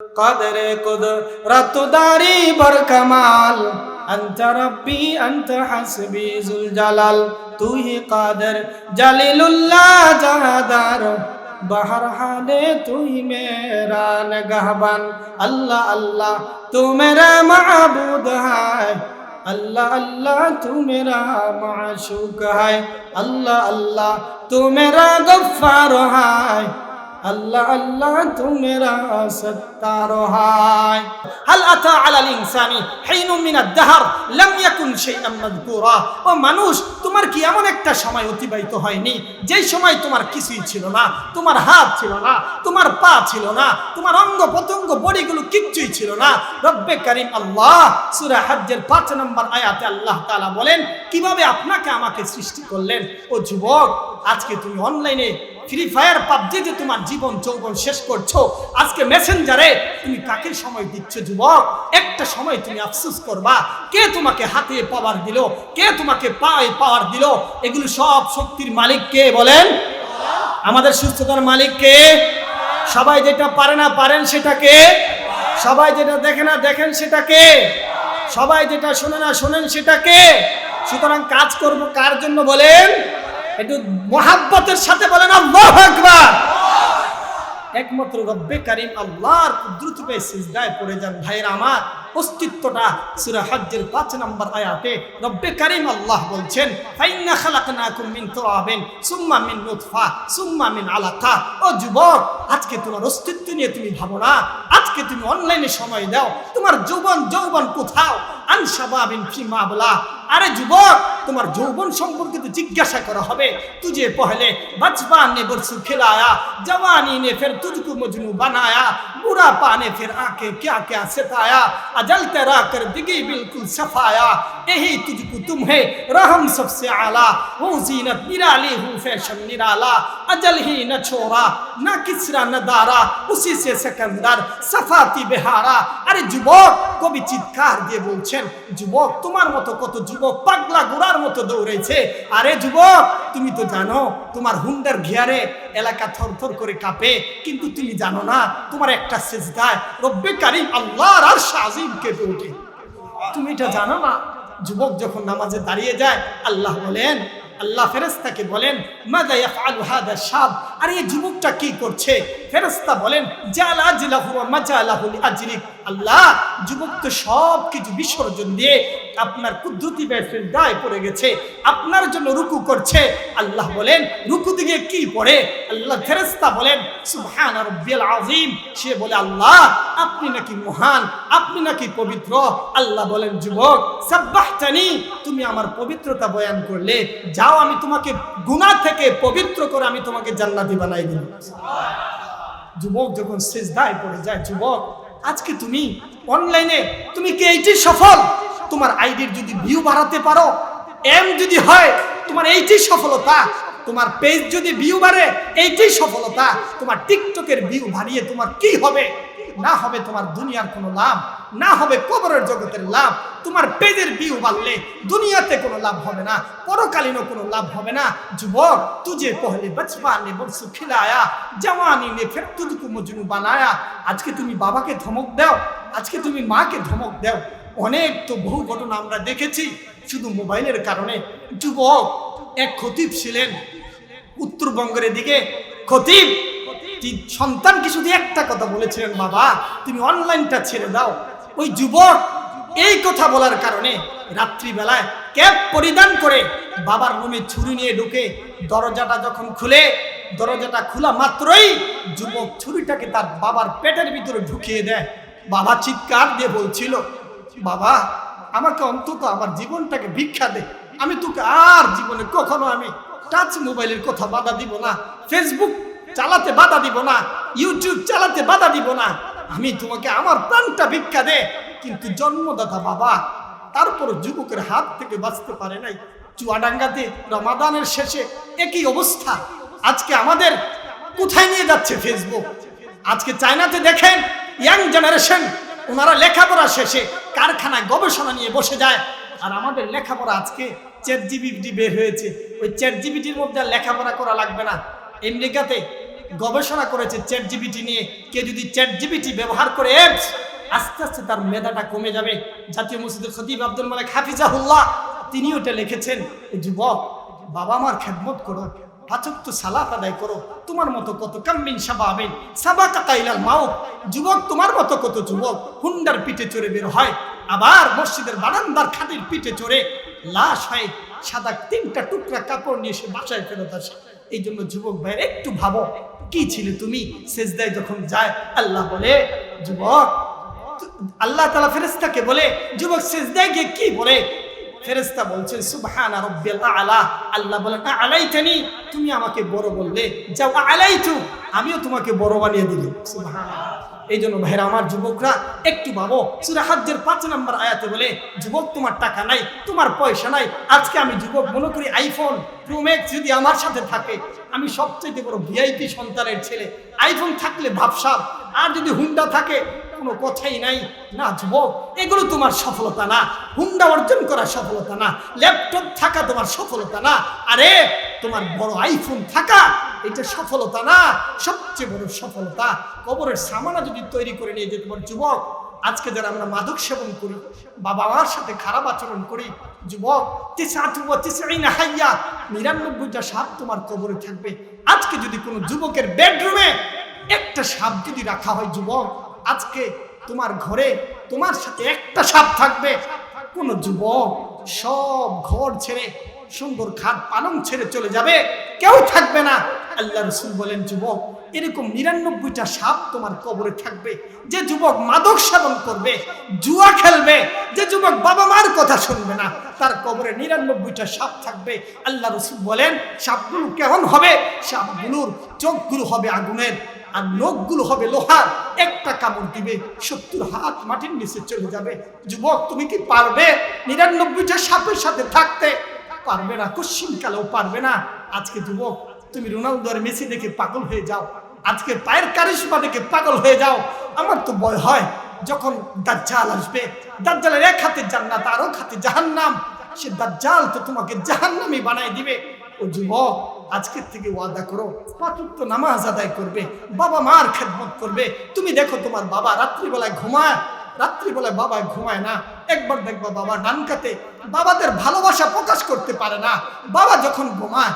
قدر قدرت داری بر کمال انت ربی انت حسبی ذوالجلال تو ہی قادر جلیل اللہ جہادار বাহার হালে তুই মেরা নগহবান আল্লাহ আল্লাহ তু মেরা মাহবুদ হায় আল্লাহ আল্লাহ তু মেরা মাশুক হায় আল্লাহ আল্লাহ তু মেরা গফার হায় আল্লাহ আল্লাহ, তুমেরা সত্তার হায়। হাল আতা আলাল ইনসানি হাইনু মিনাদ দাহার, লাম ইয়াকুন শাইআন মাযকুরা। ও মানুষ, তোমার কি এমন একটা সময় অতিবাহিত হয়নি? যেই সময় তোমার কিছুই ছিল না, তোমার হাত ছিল না, তোমার পা ছিল না, তোমার অঙ্গ প্রত্যঙ্গ, বডিগুলো কিচ্ছুই ছিল না। রব্বে কারিম আল্লাহ, সূরা হজ্জের পাঁচ নম্বর আয়াতে আল্লাহ তাআলা বলেন, কীভাবে আপনাকে আমাকে সৃষ্টি করলেন? ও যুবক, আজকে তুমি অনলাইনে ফ্রি ফায়ার পাবজি যে তোমার জীবন যৌবন শেষ করছ, আজকে মেসেঞ্জারে তুমি কাকে সময় দিচ্ছ যুবক? একটা সময় তুমি আফসোস করবা। কে তোমাকে হাতে পাওয়ার দিল? কে তোমাকে পায়ে পাওয়ার দিল? এগুলো সব শক্তির মালিক কে বলেন? আমাদের সুস্থতার মালিক কে? সবাই যেটা পারে না পারেন সেটাকে সবাই যেটা দেখে না দেখেন সেটাকে সবাই যেটা শোনে না শোনেন সেটাকে সুতরাং কাজ করব কার জন্য বলেন? একটু মোহাব্বতের সাথে বলেন, আল্লাহ আকবার! একমাত্র রব্বে কারিম আল্লাহর কুদরত পেয়ে সিজদায় পড়ে যান। ভাইয়ের আমার অস্তিত্বটা সূরা হজ্জের 5 নম্বর আয়াতে রব্বে কারিম আল্লাহ বলছেন, ফাইন্না খালাকনাকুম মিন তুরাবিন, সুম্মা মিন নুতফা, সুম্মা মিন আলাকা। ও যুবক, আজকে তোমার অস্তিত্ব নিয়ে তুমি ভাবো না। আজকে তুমি অনলাইনে সময় দাও। তোমার যৌবন যৌবন কোথাও? আনসাবাবিন ফি মাবলা আরে যুবক তোমার যৌবন সম্পর্কিত জিজ্ঞাসা করা হবে তুঝে পহলে बचपन ने बरसू खिलाया जवानी ने फिर तुझको मजनू बनाया बुरा पाने फिर आके क्या क्या सताया अजल तेरा कर दिगी बिल्कुल सफाया यही तुझको तुम है रहम सबसे आला वो जीनत निराली हूँ फैशन निराला अजल ही न छोड़ा न किसरा न दारा उसी से सिकंदर सफाती बेहारा আরে যুবক কবি চিৎকার দিয়ে বলছেন যুবক তোমার মতো কত যুবক পাগলা গোড়ার মতো দৌড়েছে আরে যুবক, তুমি তো জানো, তোমার হুন্ডার ঘিয়ারে এলাকা থরথর করে কাঁপে, কিন্তু তুমি জানো না, তোমার একটা সেজদায় রব্বে কারিম আল্লাহর আর শাহিম কেঁপে ওঠে। তুমি এটা জানো না? যুবক যখন নামাজে দাঁড়িয়ে যায়, আল্লাহ বলেন, আল্লাহ ফেরেস্তাকে বলেন, মাদা ইয়াফআলু হাদা শাব? আর এই যুবকটা কি করছে? ফেরেস্তা বলেন, জালা জিলাহু ওয়া মাজালাহু লিআজরিক। আল্লাহ যুবক তো সব কিছু বিসর্জন দিয়ে আপনার কুদরতি ব্যয়ের দায় পড়ে গেছে, আপনার জন্য রুকু করছে। আল্লাহ বলেন রুকু দিকে কি পড়ে? আল্লাহ ফেরেস্তা বলেন, সুবহান রাব্বিয়াল আযীম। সে বলে, আল্লাহ, আপনি নাকি মহান, আপনি নাকি পবিত্র। আল্লাহ বলেন, যুবক, সাব্বাহতানি, তুমি আমার পবিত্রতা বয়ান করলে, যাও আমি তোমাকে গুনাহ থেকে পবিত্র করে আমি তোমাকে জান্নাতি বানাই দিলাম যুবক যখন সেজদায় পড়ে যায়, যুবক, আজকে তুমি অনলাইনে তুমি কি এইটি সফল? তোমার আইডির যদি ভিউ বাড়াতে পারো এম যদি হয়, তোমার এইটি সফলতা। তোমার পেজ যদি ভিউ বাড়ে এইটাই সফলতা। তোমার টিকটকের ভিউ বাড়িয়ে তোমার কি হবে? না হবে তোমার দুনিয়ার কোনো লাভ, না হবে কবরের জগতের লাভ, তোমার পেজের বিউ বাড়লে দুনিয়াতে কোনো লাভ হবে না, পরকালীনও কোনো লাভ হবে না। যুবক, তুজে পহলে বচপানে বংশ খিলায়া জওয়ানি নে ফের তুজকু মজনু বানায়া। আজকে তুমি বাবাকে ধমক দাও, আজকে তুমি মাকে ধমক দাও। অনেক তো বহু ঘটনা আমরা দেখেছি, শুধু মোবাইলের কারণে। যুবক, এক খতিব ছিলেন, উত্তরবঙ্গের দিকে খতিব সন্তানকে শুধু একটা কথা বলেছিলেন, বাবা, তুমি অনলাইনটা ছেড়ে দাও। ওই যুবক এই কথা বলার কারণে রাত্রিবেলায় ক্যাপ পরিধান করে বাবার রুমে ছুরি নিয়ে ঢুকে দরজাটা যখন খুলে, দরজাটা খোলা মাত্রই যুবক ছুরিটাকে তার বাবার পেটের ভিতরে ঢুকিয়ে দেয়। বাবা চিৎকার দিয়ে বলছিল, বাবা, আমাকে অন্তত আমার জীবনটাকে ভিক্ষা দে। আমি তোকে আর জীবনে কখনো আমি টাচ মোবাইলের কথা বাধা দিব না। ফেসবুক চালাতে বাধা দিব না ইউটিউব চালাতে বাধা দিব না। আমি তোমাকে আমার প্রাণটা ভিক্ষা দে, কিন্তু জন্মদাতা বাবা, তারপর যুবকের হাত থেকে বাঁচতে পারে নাই। চুয়াডাঙ্গাতে রমাদানের শেষে একই অবস্থা। আজকে আমাদের কোথায় নিয়ে যাচ্ছে ফেসবুক আজকে চায়নাতে দেখেন ইয়াং জেনারেশন ওনারা লেখাপড়া শেষে কারখানায় গবেষণা নিয়ে বসে যায়। আর আমাদের লেখাপড়া আজকে চ্যাট জিবিটি বের হয়েছে। ওই চ্যাট জিবিটির মধ্যে আর লেখাপড়া করা লাগবে না। আমেরিকাতে গবেষণা করেছে চ্যাট জিবিটি নিয়ে। কে যদি চ্যাট জিবিটি ব্যবহার করে আস্তে আস্তে তার মেধাটা কমে যাবে। জাতীয় মসজিদের খতিব আব্দুল মালিক হাফিজাহুল্লাহ তিনি ওটা লিখেছেন। "এ যুবক, বাবা মার খেদমত করো পাচক তো সালাত আদায় করো। তোমার মতো কত কাম্বিন সাবাবিন সাবা কাতাইলাল মাও যুবক, তোমার মতো কত যুবক, হুন্ডার পিঠে চড়ে বের হয়। আবার মসজিদের বারান্দার খাটির পিঠে চড়ে লাশ হয়। সাদা তিনটা টুকরা কাপড় নিয়ে সে বাসায় ফেরত আসে। এই জন্য যুবক ভাইয়ের একটু ভাবো। কি ছিলে তুমি? সেজদায় যখন যায়, আল্লাহ বলে, যুবক আল্লাহ তালা ফেরেস্তাকে বলে, যুবক, সেজদায় গিয়ে কি বলে? ফেরেস্তা বলছেন সুবহান আলা। আল্লাহ বলেন আলাইতানি, তুমি আমাকে বড় বললে। যাও, আলাইতু। আমিও তোমাকে বড় বানিয়ে দিলাম। সুবহানাল্লাহ। এই জন্য ভাইরা, আমার যুবকরা, একটু ভাবো, সুরা হাজ্জের পাঁচ নম্বর আয়াতে বলে, যুবক, তোমার টাকা নাই, তোমার পয়সা নাই, আজকে আমি যুবক মনে করি আইফোন প্রোম্যাক্স যদি আমার সাথে থাকে, আমি সবচেয়ে বড় ভিআইপি সন্তানের ছেলে। আইফোন থাকলে ভাবসাব, আর যদি হুন্ডা থাকে, কোনো কথাই নাই। না যুবক, এগুলো তোমার সফলতা না। হুন্ডা অর্জন করা সফলতা না। ল্যাপটপ থাকা তোমার সফলতা না। আরে, তোমার বড় আইফোন থাকা এটা সফলতা না, সবচেয়ে বড় সফলতা। কবরের সামানা যদি তৈরি করে নিয়ে যেতে পারো যুবক, আজকে যারা আমরা মাদক সেবন করি, বাবা মার সাথে খারাপ আচরণ করি, যুবক হাইয়া নিরানব্বইটা সাপ তোমার কবরে থাকবে। আজকে যদি কোনো যুবকের বেডরুমে একটা সাপ যদি রাখা হয়, যুবক, আজকে তোমার ঘরে তোমার সাথে একটা সাপ থাকবে। কোনো যুবক সব ঘর ছেড়ে সুন্দর খাট পালং ছেড়ে চলে যাবে, কেউ থাকবে না। আল্লাহ রসুল বলেন, যুবক, এরকম নিরানব্বইটা সাপ তোমার কবরে থাকবে। যে যুবক মাদক সেবন করবে, জুয়া খেলবে, যে যুবক বাবা মার কথা শুনবে না, তার কবরে নিরানব্বইটা সাপ থাকবে। আল্লাহ রসুল বলেন, সাপগুলো কেমন হবে? সাপগুলোর চোখগুলো হবে আগুনের, আর নখগুলো হবে লোহার। একটা কামড় দিবে, সত্তর হাত মাটির নিচে চলে যাবে। যুবক, তুমি কি পারবে নিরানব্বইটা সাপের সাথে থাকতে? পারবে না কশ্চিন কালেও পারবে না। আজকে যুবক তুমি রোনালদো আর মেসি দেখে পাগল হয়ে যাও। আজকে পায়ের কারিশমা দেখে পাগল হয়ে যাও। আমার তো ভয় হয় যখন দাজ্জাল আসবে। দাজ্জালের এক হাতে জান্নাত, আর এক হাতে জাহান্নাম। সে দাজ্জাল তো তোমাকে জাহান্নামই বানাই দিবে। ও যুবক, আজকের থেকে ওয়াদা করো। পাঁচত্ব নামাজ আদায় করবে, বাবা মার খেদমত করবে। তুমি দেখো তোমার বাবা রাত্রিবেলায় ঘুমায়। রাত্রিবেলায় বাবা ঘুমায় না। একবার দেখবা বাবা ডান কাতে বাবাদের ভালোবাসা প্রকাশ করতে পারে না। বাবা যখন ঘুমায়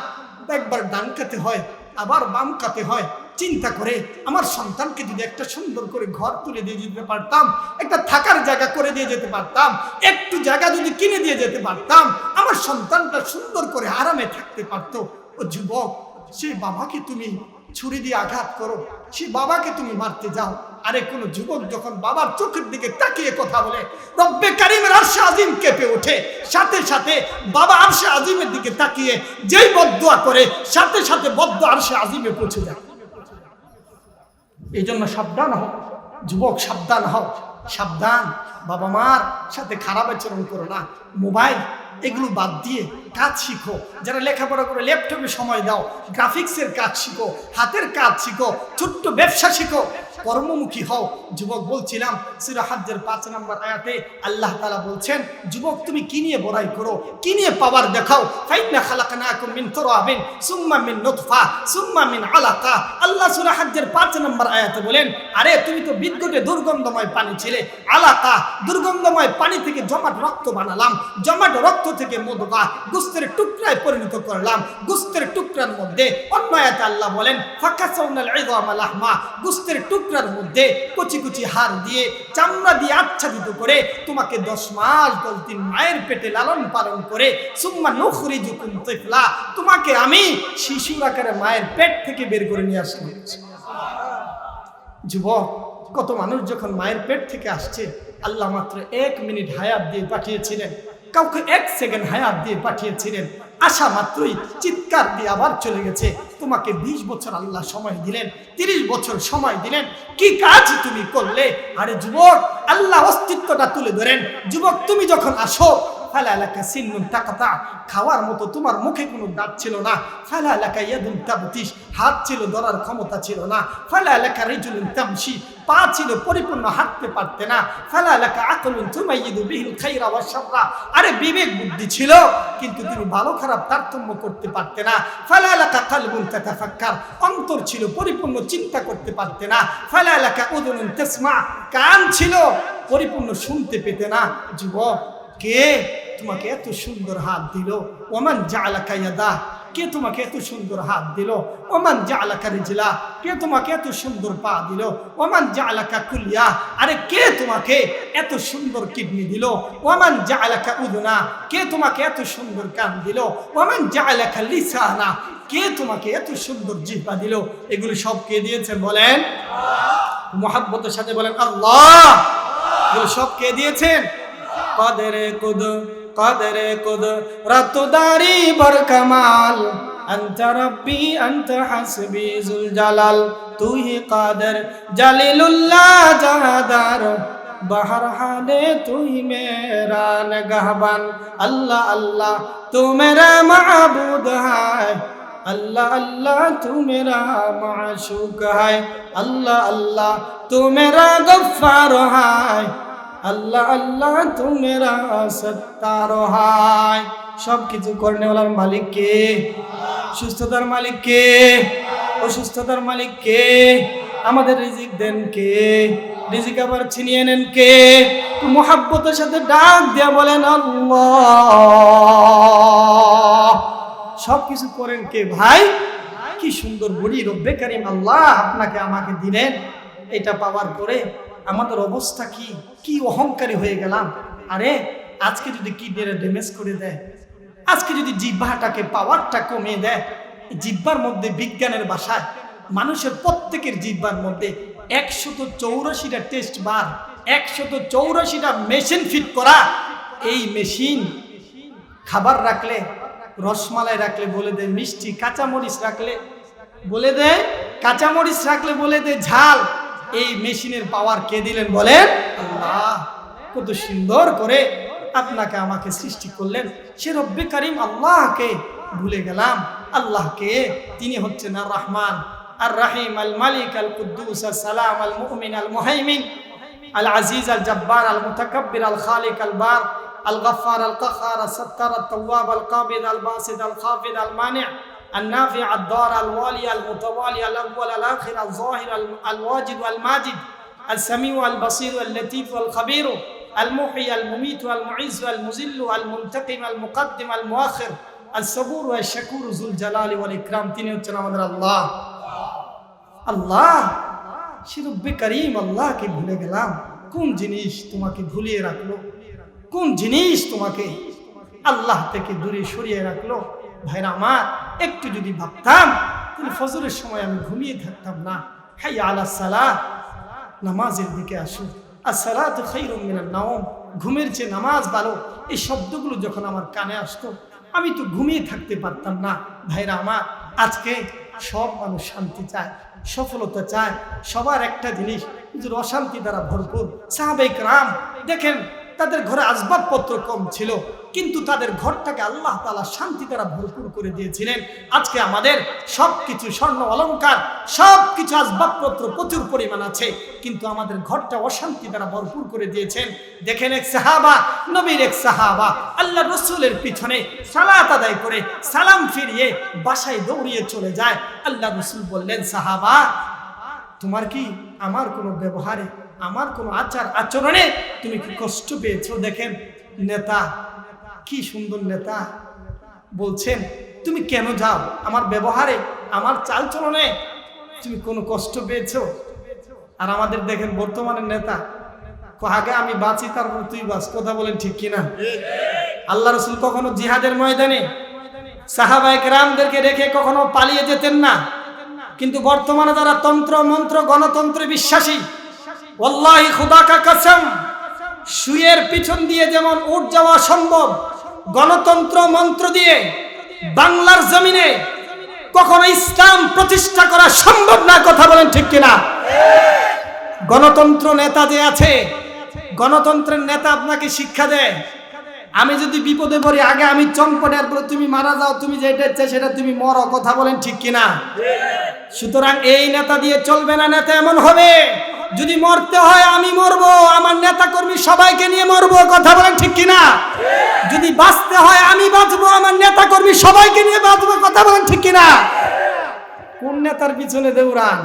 একবার ডান কাতে হয়, আবার বাম কাতে হয়। চিন্তা করে আমার সন্তানকে যদি একটা সুন্দর করে ঘর তুলে দিয়ে যেতে পারতাম, একটা থাকার জায়গা করে দিয়ে যেতে পারতাম, একটু জায়গা যদি কিনে দিয়ে যেতে পারতাম, আমার সন্তানটা সুন্দর করে আরামে থাকতে পারতো। ও যুবক সেই বাবাকে তুমি ছুরি দিয়ে আঘাত করো সেই বাবাকে তুমি মারতে যাও। আরে কোন যুবক যখন বাবার চোখের দিকে তাকিয়ে কথা বলে, রব্বে কারিমের আরশে আজিম কেঁপে ওঠে। সাথে সাথে বাবা আরশে আজিমের দিকে তাকিয়ে যেই বদুয়া করে, সাথে সাথে বদ্ধ আরশে আজিমে পৌঁছে যায়। এই জন্য সাবধান হও। যুবক, সাবধান হও। সাবধান। বাবা মার সাথে খারাপ আচরণ করো না। মোবাইল এগুলো বাদ দিয়ে কাজ শিখো। যারা লেখাপড়া করে ল্যাপটপে সময় দাও, গ্রাফিক্সের কাজ শিখো, হাতের কাজ শিখো, ছোট্ট ব্যবসা শিখো। কর্মমুখী হও। যুবক বলছিলাম সিরাহাজ্যের পাঁচ নম্বর আয়াতে আল্লাহ তালা বলছেন, যুবক, তুমি কি নিয়ে বড়াই করো? কি নিয়ে পাওয়ার দেখাও? ফাইনা মিন সুম্মা মিন সুম্মা মিন আলাকা। আল্লাহ 5 নম্বর আয়াতে বলেন, আরে, তুমি তো বিদ্যুটে দুর্গন্ধময় পানি ছিলে, আলাকা, দুর্গন্ধময় পানি থেকে জমাট রক্ত বানালাম, জমাট রক্ত থেকে মধুকা, গুস্তের টুকরায় পরিণত করলাম, গুস্তের টুকরার মধ্যে অন্য আল্লাহ বলেন গুস্তের টুকরার মধ্যে কুচি কুচি হাড় দিয়ে চামড়া দিয়ে আচ্ছাদিত করে তোমাকে দশ মাস দশ দিন মায়ের পেটে লালন পালন করে, সুম্মা নুখরিজুকুম তিফলা তোমাকে আমি শিশুর আকারে মায়ের পেট থেকে বের করে নিয়ে আসলাম। যুবক, কত মানুষ যখন মায়ের পেট থেকে আসছে, আল্লাহ মাত্র এক মিনিট হায়াত দিয়ে পাঠিয়েছিলেন। কাউকে এক সেকেন্ড হায়াত দিয়ে পাঠিয়েছিলেন। আসা মাত্রই চিৎকার দিয়ে আবার চলে গেছে। তোমাকে ২০ বছর আল্লাহ সময় দিলেন ৩০ বছর সময় দিলেন। কি কাজ তুমি করলে? আরে যুবক, আল্লাহ অস্তিত্বটা তুলে ধরেন। যুবক, তুমি যখন আসো ফালা লাকা সিন্নুন তাকাতা, খাওয়ার মতো তোমার মুখে কোনো দাঁত ছিল না। ফালা লাকা ইয়াদুন তাবতিস হাত ছিল, ধরার ক্ষমতা ছিল না। ফালা লাকা রিজুলুন তামশি, পা ছিল, পরিপূর্ণ হাঁটতে পারতে না। ফালা লাকা আকলুন তুমাইয়িদু বিহিল খাইরা ওয়াশ শাররা, আরে বিবেক বুদ্ধি ছিল, কিন্তু তুমি ভালো খারাপ তারতম্য করতে পারতে না। ফালা লাকা কালবুন তাতাফাক্কার, অন্তর ছিল, পরিপূর্ণ চিন্তা করতে পারতে না। ফালা লাকা উযুনুন তাসমা, কান ছিল, পরিপূর্ণ শুনতে পেতে না। যুবক, কে? তোমাকে এত সুন্দর হাত দিল। ওমান জালাকা ইয়াদা, কে তোমাকে এত সুন্দর হাত দিল? ওমান জালাকা রিজলা, কে তোমাকে এত সুন্দর পা দিল? ওমান জালাকা কুলিয়া, আরে কে তোমাকে এত সুন্দর কিডনি দিল? ওমান জালাকা উদনা কে তোমাকে এত সুন্দর কান দিল? ওমান জালাকা লিসানা, কে তোমাকে এত সুন্দর জিহ্বা দিল? এগুলো সব কে দিয়েছেন বলেন? মোহাব্বতের সাথে বলেন আল্লাহ। এগুলো সব কে দিয়েছেন? কাদেরে কুদ قدر قدرتداری برکمال انت ربی انت حسبی ذوالجلال تو ہی قادر جلیل اللہ جہادار بہر حالے تو ہی میرا نگہبان اللہ اللہ تو میرا معبود ہے اللہ اللہ تو میرا معشوق ہے اللہ اللہ تو میرا غفار ہے আল্লাহ আল্লাহ তু মেরা সত্তার হায়। সব কিছু করনেওয়ালার মালিক কে? সুস্থতার মালিক কে? অসুস্থতার মালিক কে? আমাদের রিজিক দেন কে? রিজিক আবার ছিনিয়ে নেন কে? মোহাব্বতের সাথে ডাক দিয়া বলেন, আল্লাহ। সব কিছু করেন কে ভাই? কি সুন্দর বড়ি রব্বে কারিম, আল্লাহ আপনাকে আমাকে দিলেন। এটা পাওয়ার পরে আমাদের অবস্থা কি? কি অহংকারী হয়ে গেলাম? আরে, আজকে যদি কিডনিটা ড্যামেজ করে দেয়, আজকে যদি জিহ্বাটাকে পাওয়ারটা কমিয়ে দেয়, এই জিহ্বার মধ্যে বিজ্ঞানের বাসায়, মানুষের প্রত্যেকের জিহ্বার মধ্যে একশত চৌরাশিটা টেস্ট বার, একশত চৌরাশিটা মেশিন ফিট করা। এই মেশিন খাবার রাখলে, রসমালাই রাখলে বলে দেয় মিষ্টি কাঁচামরিচ রাখলে বলে দেয় কাঁচামরিচ রাখলে বলে দেয় ঝাল। এই মেশিনের পাওয়ার কে দিলেন বলেন? আল্লাহ। কত সুন্দর করে আপনাকে আমাকে সৃষ্টি করলেন। সে রব্বে কারিম আল্লাহকে ভুলে গেলাম। আল্লাহকে। তিনি হচ্ছেন আর রহমান আর রাহিম আল মালিক আল কুদ্দুস আল সালাম আল মুমিন আল মুহাইমিন আল আজিজ আল জব্বার আল মুতাকাব্বির আল খালিক আল বার আল গফার আল কাহার আল সত্তার আল তওয়াব আল কাবিদ আল বাসিদ আল খাফিদ আল মানি' النافع الضار الوالي المتوالي الأول الآخر الظاهر الواجد والماجد السميع البصير اللطيف والخبير المحيي المميت والمعز والمذل المنتقم المقدم المؤخر الصبور والشكور ذو الجلال والإكرام তিনি হচ্ছেন আমাদের আল্লাহ আল্লাহ শিরব্বে করিম আল্লাহকে ভুলে গেলাম কোন জিনিস তোমাকে ভুলিয়ে রাখলো কোন জিনিস তোমাকে আল্লাহ থেকে দূরে সরিয়ে রাখলো ভাইরা আমার একটু যদি ভাবতাম ফজরের সময় আমি ঘুমিয়ে থাকতাম না। হাই আলা সালাহ নামাজের দিকে আসো। আর সালাহ তো খাই মিনার নাওম। ঘুমের চেয়ে নামাজ ভালো এই শব্দগুলো যখন আমার কানে আসতো, আমি তো ঘুমিয়ে থাকতে পারতাম না। ভাইরা আমার, আজকে সব মানুষ শান্তি চায়, সফলতা চায়। সবার একটা জিনিস অশান্তি দ্বারা ভরপুর। সাহাবেক রাম দেখেন তাদের ঘরে আসবাবপত্র কম ছিল, কিন্তু তাদের ঘরটাকে আল্লাহ তালা শান্তি দ্বারা ভরপুর করে দিয়েছিলেন। আজকে আমাদের সব কিছু স্বর্ণ অলঙ্কার সব কিছু আসবাবপত্র প্রচুর পরিমাণ আছে, কিন্তু আমাদের ঘরটা অশান্তি দ্বারা ভরপুর করে দিয়েছেন। দেখেন এক সাহাবা, নবীর এক সাহাবা, আল্লাহ রসুলের পিছনে সালাত আদায় করে সালাম ফিরিয়ে বাসায় দৌড়িয়ে চলে যায়। আল্লাহ রসুল বললেন, সাহাবা, তোমার কি আমার কোনো ব্যবহারে আমার কোনো আচার আচরণে তুমি কি কষ্ট পেয়েছ? দেখেন, নেতা, কি সুন্দর নেতা। বলছেন, তুমি কেন যাও? আমার ব্যবহারে, আমার চালচলনে তুমি কোনো কষ্ট পেয়েছ? আর আমাদের দেখেন বর্তমানের নেতা আগে আমি বাঁচি, তারপর তুই বাঁচ। কথা বলেন ঠিক কিনা? আল্লাহ রসুল কখনো জিহাদের ময়দানে সাহাবাহিক রামদেরকে রেখে কখনো পালিয়ে যেতেন না। কিন্তু বর্তমানে যারা তন্ত্র, মন্ত্র, গণতন্ত্রে বিশ্বাসী ওল্লাহি খুদা কাকাসম শুয়ের পিছন দিয়ে যেমন উঠ যাওয়া সম্ভব, গণতন্ত্র মন্ত্র দিয়ে বাংলার জমিনে কখনো ইসলাম প্রতিষ্ঠা করা সম্ভব না, কথা বলেন ঠিক কিনা? গণতন্ত্র নেতা যে আছে, গণতন্ত্রের নেতা আপনাকে শিক্ষা দেয়। আমি যদি বিপদে পড়ি, আগে আমি চম্পটে আর তুমি মারা যাও, তুমি যেটা ইচ্ছে সেটা তুমি মরো কথা বলেন ঠিক কিনা? সুতরাং এই নেতা দিয়ে চলবে না, নেতা এমন হবে। যদি মরতে হয় আমি মরবো, আমার নেতা কর্মী সবাইকে নিয়ে মরবো, কথা বলেন ঠিক কিনা? যদি বাঁচতে হয় আমি বাঁচবো, আমার নেতা কর্মী সবাইকে নিয়ে বাঁচবো, কথা বলেন ঠিক কিনা? কোন নেতার পিছনে দৌড়ান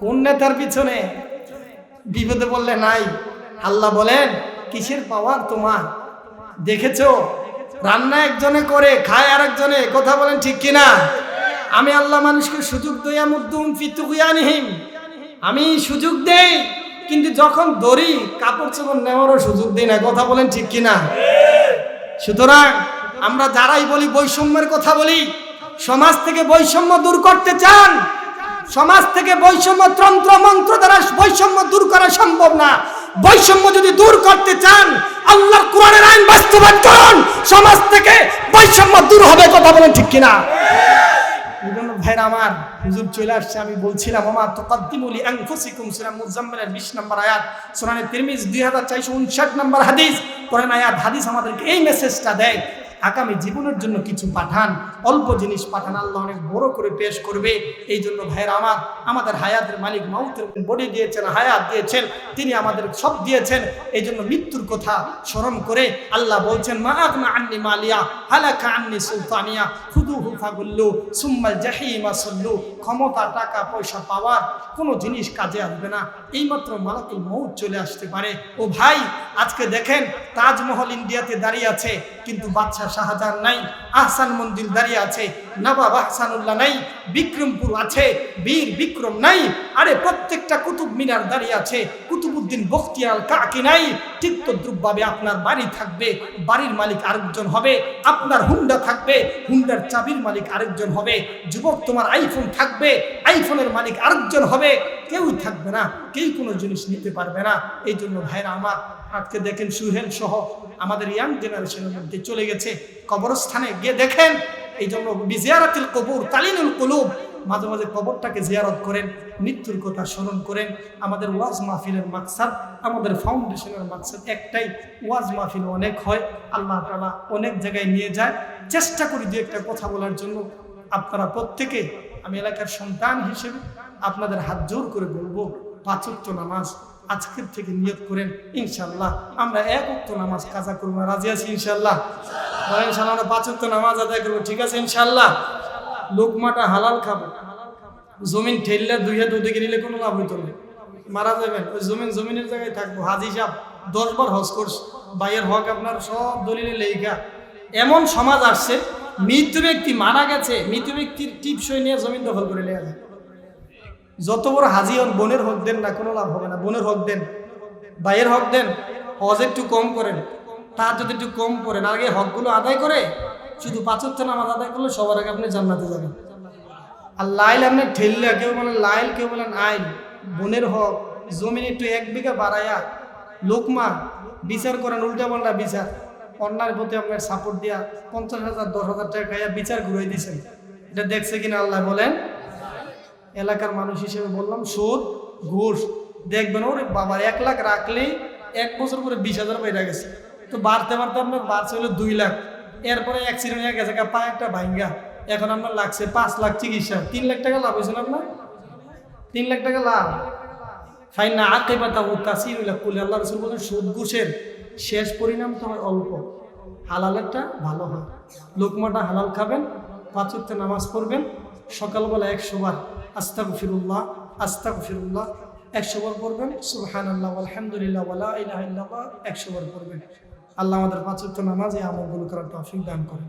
কোন নেতার পিছনে? বিপদে বললে নাই। আল্লাহ বলেন, কিসের পাওয়ার তোমার? দেখেছ? রান্না একজনে করে, খায় আর একজনে কথা বলেন ঠিক কিনা? আমি আল্লাহ মানুষকে সুযোগ দইয়া মুদ্দুম ফিতুকুয়ানিহিম আমি সুযোগ দেই, কিন্তু যখন দড়ি কাপড় চোপড় নেওয়ারও সুযোগ দিই না, কথা বলেন ঠিক কিনা? সুতরাং আমরা যারাই বলি, বৈষম্যের কথা বলি, সমাজ থেকে বৈষম্য দূর করতে চান, সমাজ থেকে বৈষম্য তন্ত্র মন্ত্র দ্বারা বৈষম্য দূর করা সম্ভব না। বৈষম্য যদি দূর করতে চান, আল্লাহর কোরআনের আইন বাস্তবায়ন করুন, সমাজ থেকে বৈষম্য দূর হবে, কথা বলেন ঠিক কিনা? ভাইরা আমার হুজুর চলে আসছে, আমি বলছিলাম আমার তকাদ্দিমুলি আংফুসিকুম সুরা মুজাম্মিলের 20 নম্বর আয়াত হাজার তিরমিজ 2459 নম্বর হাদিস। কোরআন আয়াত, হাদিস আমাদেরকে এই মেসেজটা দেয় আগামী জীবনের জন্য কিছু পাঠান, অল্প জিনিস পাঠান, আল্লাহ অনেক বড় করে পেশ করবে। এই জন্য ভাইরা আমার, আমাদের হায়াতের মালিক মাউতের বডি দিয়েছেন, হায়াত দিয়েছেন, তিনি আমাদের সব দিয়েছেন। এই জন্য মৃত্যুর কথা স্মরণ করে আল্লাহ বলছেন, মা আন্নি মালিয়া, হালাকা আন্নি সুলতানিয়া, খুদুহু ফাগুল্লু, সুম্মাল জাহিমা সল্লু, ক্ষমতা, টাকা, পয়সা, পাওয়ার, কোনো জিনিস কাজে আসবে না। এইমাত্র মালাকুল মৌত চলে আসতে পারে। ও ভাই, আজকে দেখেন, তাজমহল ইন্ডিয়াতে দাঁড়িয়ে আছে, কিন্তু বাদশাহ শাহজাহান নাই, আহসান মন্দির দাঁড়িয়ে আছে, নবাব আহসানুল্লাহ নাই, বিক্রমপুর আছে, বীর বিক্রম নাই, আরে প্রত্যেকটা কুতুব মিনার দাঁড়িয়ে আছে কুতুবুদ্দিন বখতিয়াল কাকি নাই ঠিক তদ্রুপভাবে আপনার বাড়ি থাকবে, বাড়ির মালিক আরেকজন হবে, আপনার হুন্ডা থাকবে, হুন্ডার চাবির মালিক আরেকজন হবে, যুবক তোমার আইফোন থাকবে আইফোনের মালিক আরেকজন হবে কেউই থাকবে না, কেউ কোনো জিনিস নিতে পারবে না। এই জন্য ভাইরা আমার আজকে দেখেন সুহেল সহ আমাদের ইয়াং জেনারেশনের মধ্যে চলে গেছে। কবরস্থানে গিয়ে দেখেন, এই জন্য বিজিয়ারাতিল কবুর, তালিনুল কুলুব, মাঝে মাঝে কবরটাকে জিয়ারত করেন, মৃত্যুর কথা স্মরণ করেন। আমাদের ওয়াজ মাহফিলের মাকসাদ, আমাদের ফাউন্ডেশনের মাকসাদ একটাই, ওয়াজ মাহফিল অনেক হয়, আল্লাহ তালা অনেক জায়গায় নিয়ে যায়। চেষ্টা করি দু একটা কথা বলার জন্য। আপনারা প্রত্যেকে, আমি এলাকার সন্তান হিসেবে আপনাদের হাত জোর করে বলব পাঁচত্ব নামাজ আজকের থেকে নিয়ত করেন ইনশাল্লাহ আমরা এক উক্ত নামাজ কাজা করব রাজি আছি ইনশাল্লাহ বলেন ইনশাল্লাহ আমরা পাঁচত্ব নামাজ আদায় করব, ঠিক আছে ইনশাল্লাহ লোকমাটা হালাল খাব। জমিন ঠেললে দুই হাত ওদিকে নিলে কোনো লাভ হইতো না। মারা যাবেন, ওই জমিন জমিনের জায়গায় থাকব। হাজি সাহেব, দশ বার হজ করছে। বাইয়ের হক আপনার সব দলিলে লেখা এমন সমাজ আসছে, মৃত ব্যক্তি মারা গেছে, মৃত ব্যক্তির টিপসই নিয়ে জমিন দখল করে নেওয়া যায়। যত বড় হাজি হন, বোনের হক দেন না, কোনো লাভ হবে না। বোনের হক দেন, ভাইয়ের হক দেন, হজ একটু কম করেন তার যদি একটু কম করেন আগে হকগুলো আদায় করে শুধু পাঁচত্ব নামাজ আদায় করলে সবার আগে আপনি জান্নাতে যাবেন। আর লাইল আপনি ঠেললে, কেউ বলেন লাইল, কেউ বলেন আইল। বোনের হক, জমিন একটু এক বিঘা বাড়াইয়া, লোকমা, বিচার করেন, উল্টা পাল্টা বিচার। অন্যার প্রতি আপনার সাপোর্ট দিয়া পঞ্চাশ হাজার, দশ হাজার টাকা খাইয়া বিচার ঘুরাই দিয়েছেন এটা দেখছে কিনা আল্লাহ বলেন? এলাকার মানুষ হিসেবে বললাম, সুদ, ঘুষ। দেখবেন ওরে বাবার এক লাখ রাখলেই এক বছর পরে বিশ হাজার বাইরে গেছে। তো বাড়তে বাড়তে আপনার বাড়ছে হলো দুই লাখ। এরপরে অ্যাক্সিডেন্ট হয়ে গেছে পা একটা ভাঙ্গা এখন আপনার লাগছে পাঁচ লাখ চিকিৎসা। তিন লাখ টাকা লাভ হয়েছিল আপনার? তিন লাখ টাকা লাভ। ফাইন না আঁকে পাতা ও তাসির কুলে আল্লাহ রসুল বলেন, সুদ, ঘুষের শেষ পরিণাম তো হয় অল্প। হালালেরটা ভালো হয়। লোকমাটা হালাল খাবেন পাঁচ নামাজ পড়বেন সকালবেলা একশো বার আস্তাক ফিরুল্লাহ আস্তাক ফিরুল্লাহ একশো বার পড়বেন সুহান আল্লাহ আলহামদুলিল্লাহ ইল্লাল্লাহ, একশো পড়বেন। আল্লাহ আমাদের পাঁচ নামাজে আমলগুলো আমলগুলো করার টফিক দান করেন।